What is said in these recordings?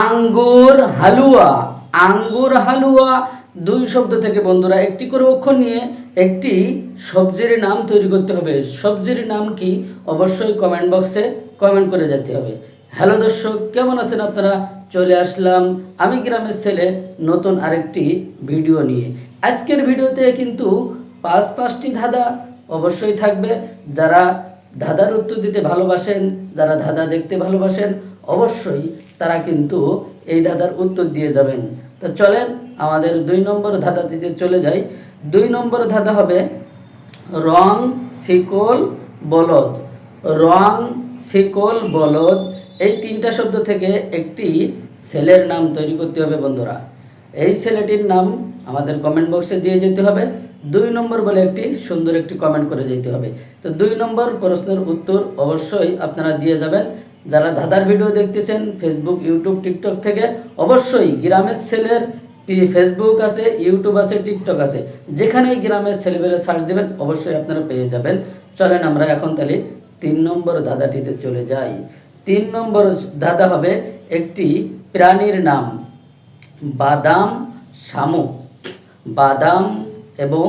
আঙ্গুর হালুয়া। আঙ্গুর হালুয়া, দুই শব্দ থেকে বন্ধুরা একটি করে অক্ষর নিয়ে একটি সবজির নাম তৈরি করতে হবে। সবজির নাম কি? অবশ্যই কমেন্ট বক্সে কমেন্ট করে যেতে হবে। হ্যালো দর্শক, কেমন আছেন আপনারা? চলে আসলাম আমি গ্রামের ছেলে নতুন আরেকটি ভিডিও নিয়ে। আজকের ভিডিওতে কিন্তু পাঁচ পাঁচটি ধাঁধা অবশ্যই থাকবে। যারা ধাঁধার উত্তর দিতে ভালোবাসেন, যারা ধাঁধা দেখতে ভালোবাসেন, অবশ্যই তারা কিন্তু এই ধাঁধার উত্তর দিয়ে যাবেন। তো চলেন, আমাদের দুই নম্বর ধাঁধা দিতে চলে যাই। দুই নম্বর ধাঁধা হবে রং শিকল বলদ। রং শিকল বলদ, এই তিনটা শব্দ থেকে একটি ছেলের নাম তৈরি করতে হবে বন্ধুরা। এই ছেলেটির নাম আমাদের কমেন্ট বক্সে দিয়ে যেতে হবে। দুই নম্বর বলে একটি সুন্দর একটি কমেন্ট করে যেতে হবে। তো দুই নম্বর প্রশ্নের উত্তর অবশ্যই আপনারা দিয়ে যাবেন। যারা দাদার ভিডিও দেখতেছেন ফেসবুক ইউটিউব টিকটক থেকে, অবশ্যই গ্রামের ছেলের ফেসবুক আছে ইউটিউব আছে টিকটক আছে, যেখানেই গ্রামের ছেলেবেলে সার্চ দেবেন, অবশ্যই আপনারা পেয়ে যাবেন। চলেন আমরা এখন তাহলে তিন নম্বর দাদাটিতে চলে যাই। তিন নম্বর দাদা হবে একটি প্রাণীর নাম। বাদাম, শামুক। বাদাম এবং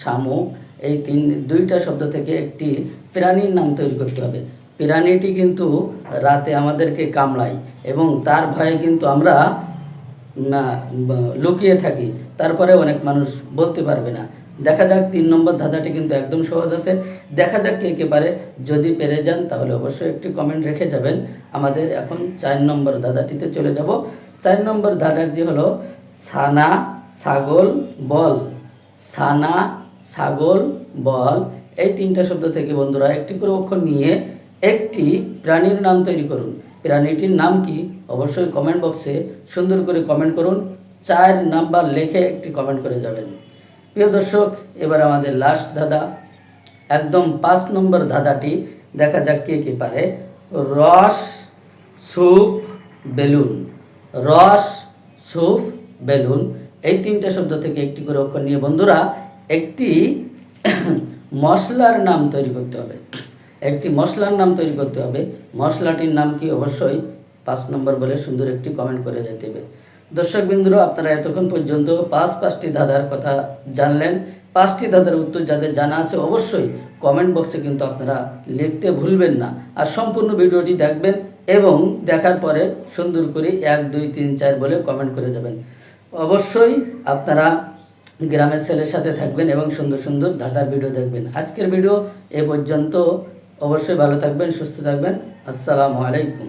শামুক এই তিন, দুইটা শব্দ থেকে একটি প্রাণীর নাম তৈরি করতে হবে। প্রাণীটি কিন্তু রাতে আমাদেরকে কামড়ায় এবং তার ভয়ে কিন্তু আমরা লুকিয়ে থাকি। তারপরে অনেক মানুষ বলতে পারবে না। দেখা যাক, তিন নম্বর ধাঁধাটি কিন্তু একদম সহজ আছে। দেখা যাক কে কে পারে। যদি পেরে যান, তাহলে অবশ্যই একটি কমেন্ট রেখে যাবেন। আমাদের এখন চার নম্বর ধাঁধাটিতে চলে যাব। চার নম্বর ধাঁধাটি হলো সানা ছাগল বল। সানা ছাগল বল। এই তিনটা শব্দ থেকে বন্ধুরা একটি করে অক্ষর নিয়ে একটি প্রাণীর নাম তৈরি করুন। প্রাণীটির নাম কি? অবশ্যই কমেন্ট বক্সে সুন্দর করে কমেন্ট করুন। চার নাম্বার লিখে একটি কমেন্ট করে যাবেন। প্রিয় দর্শক, এবার আমাদের লাস্ট দাদা একদম পাঁচ নম্বর ধাঁধাটি দেখা যাক কে কে পারে। রস, স্যুপ, বেলুন। রস স্যুপ বেলুন, এই তিনটা শব্দ থেকে একটি করে অক্ষর নিয়ে বন্ধুরা, একটি মশলার নাম তৈরি করতে হবে। একটি মশলার নাম তৈরি করতে হবে। মশলাটির নাম কি? অবশ্যই পাঁচ নম্বর বলে সুন্দর একটি কমেন্ট করে যেতে হবে। দর্শক বিন্দুরা আপনারা এতক্ষণ পর্যন্ত পাঁচ পাঁচটি ধাঁধার কথা জানলেন। পাঁচটি ধাঁধার উত্তর যাদের জানা আছে অবশ্যই কমেন্ট বক্সে কিন্তু আপনারা লিখতে ভুলবেন না। আর সম্পূর্ণ ভিডিওটি দেখবেন এবং দেখার পরে সুন্দর করে এক, দুই, তিন, চার বলে কমেন্ট করে যাবেন। অবশ্যই আপনারা গ্রামের ছেলের সাথে থাকবেন এবং সুন্দর সুন্দর দাদার ভিডিও দেখবেন। আজকের ভিডিও এ পর্যন্ত। অবশ্যই ভালো থাকবেন, সুস্থ থাকবেন। আসসালামু আলাইকুম।